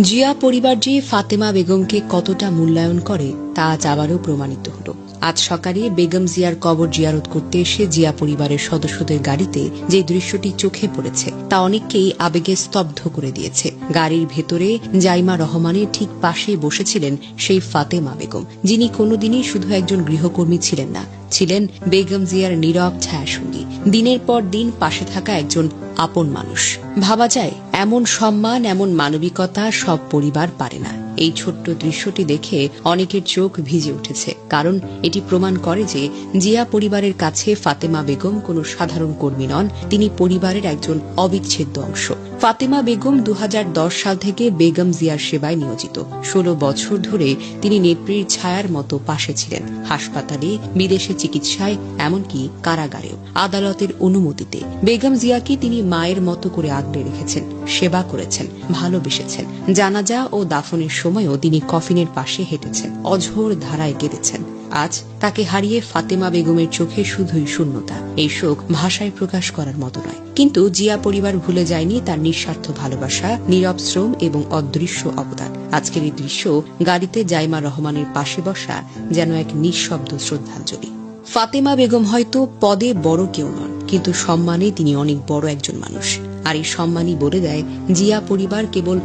জিয়া পরিবার যে ফাতেমা বেগমকে কতটা মূল্যায়ন করে তা আজ আবারও প্রমাণিত হল। আজ সকালে বেগম জিয়ার কবর জিয়ারত করতে এসে জিয়া পরিবারের সদস্যদের গাড়িতে যে দৃশ্যটি চোখে পড়েছে, তা অনেককেই আবেগে স্তব্ধ করে দিয়েছে। গাড়ির ভেতরে জাইমা রহমানের ঠিক পাশেই বসেছিলেন সেই ফাতেমা বেগম, যিনি কোনোদিনই শুধু একজন গৃহকর্মী ছিলেন না, ছিলেন বেগম জিয়ার নীরব ছায়াসঙ্গী। দিনের পর দিন পাশে থাকা একজন আপন মানুষ। ভাবা যায়, এমন সম্মান, এমন মানবিকতা সব পরিবার পারে না। এই ছোট্ট দৃশ্যটি দেখে অনেকের চোখ ভিজে উঠেছে, কারণ এটি প্রমাণ করে যে জিয়া পরিবারের কাছে ফাতেমা বেগম কোনো সাধারণ কর্মী নন, তিনি পরিবারের একজন অবিচ্ছেদ্য অংশ। ফাতেমা বেগম দু হাজার দশ সাল থেকে বেগম জিয়ার সেবায় নিয়োজিত। ষোলো বছর ধরে তিনি নেত্রীর ছায়ার মতো পাশে ছিলেন, হাসপাতালে, বিদেশে চিকিৎসায়, এমনকি কারাগারেও। আদালতের অনুমতিতে বেগম জিয়াকে তিনি মায়ের মতো করে আগলে রেখেছেন, সেবা করেছেন, ভালোবেসেছেন। জানাজা ও দাফনের সময়ও তিনি কফিনের পাশে হেঁটেছেন, অঝোর ধারায় কেঁদেছেন। আজ তাকে হারিয়ে ফাতেমা বেগমের চোখে শুধুই শূন্যতা। এই শোক ভাষায় প্রকাশ করার মতো নয়। কিন্তু জিয়া পরিবার ভুলে যায়নি তার নিঃস্বার্থ ভালোবাসা, নীরব শ্রম এবং অদৃশ্য অবদান। আজকের এই দৃশ্য গাড়িতে জাইমা রহমানের পাশে বসা যেন এক নিঃশব্দ শ্রদ্ধাঞ্জলি। ফাতেমা বেগম হয়তো পদে বড় কেউ নন, কিন্তু সম্মানে তিনি অনেক বড় একজন মানুষ। আর এই সম্মানই বলে দেয় জিয়া পরিবার কেবল